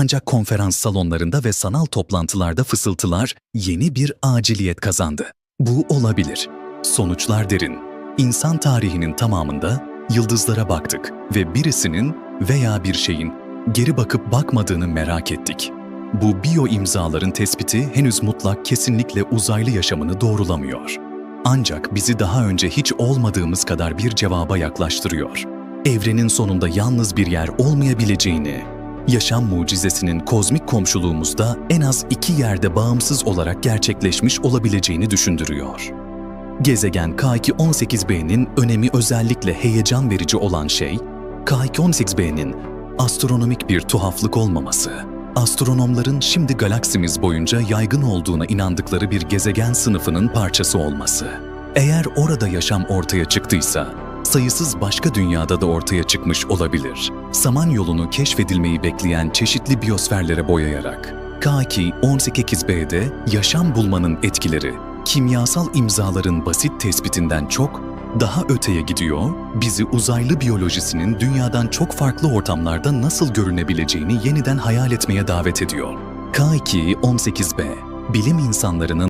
Ancak konferans salonlarında ve sanal toplantılarda fısıltılar yeni bir aciliyet kazandı. Bu olabilir. Sonuçlar derin. İnsan tarihinin tamamında yıldızlara baktık ve birisinin veya bir şeyin geri bakıp bakmadığını merak ettik. Bu biyo imzaların tespiti henüz mutlak kesinlikle uzaylı yaşamını doğrulamıyor. Ancak bizi daha önce hiç olmadığımız kadar bir cevaba yaklaştırıyor. Evrenin sonunda yalnız bir yer olmayabileceğini, yaşam mucizesinin kozmik komşuluğumuzda en az iki yerde bağımsız olarak gerçekleşmiş olabileceğini düşündürüyor. Gezegen K2-18b'nin önemi özellikle heyecan verici olan şey, K2-18b'nin astronomik bir tuhaflık olmaması. Astronomların şimdi galaksimiz boyunca yaygın olduğuna inandıkları bir gezegen sınıfının parçası olması. Eğer orada yaşam ortaya çıktıysa, sayısız başka dünyada da ortaya çıkmış olabilir. Samanyolu'nu keşfedilmeyi bekleyen çeşitli biyosferlere boyayarak. K2-18b'de yaşam bulmanın etkileri, kimyasal imzaların basit tespitinden çok daha öteye gidiyor, bizi uzaylı biyolojisinin dünyadan çok farklı ortamlarda nasıl görünebileceğini yeniden hayal etmeye davet ediyor. K2-18b, bilim insanlarının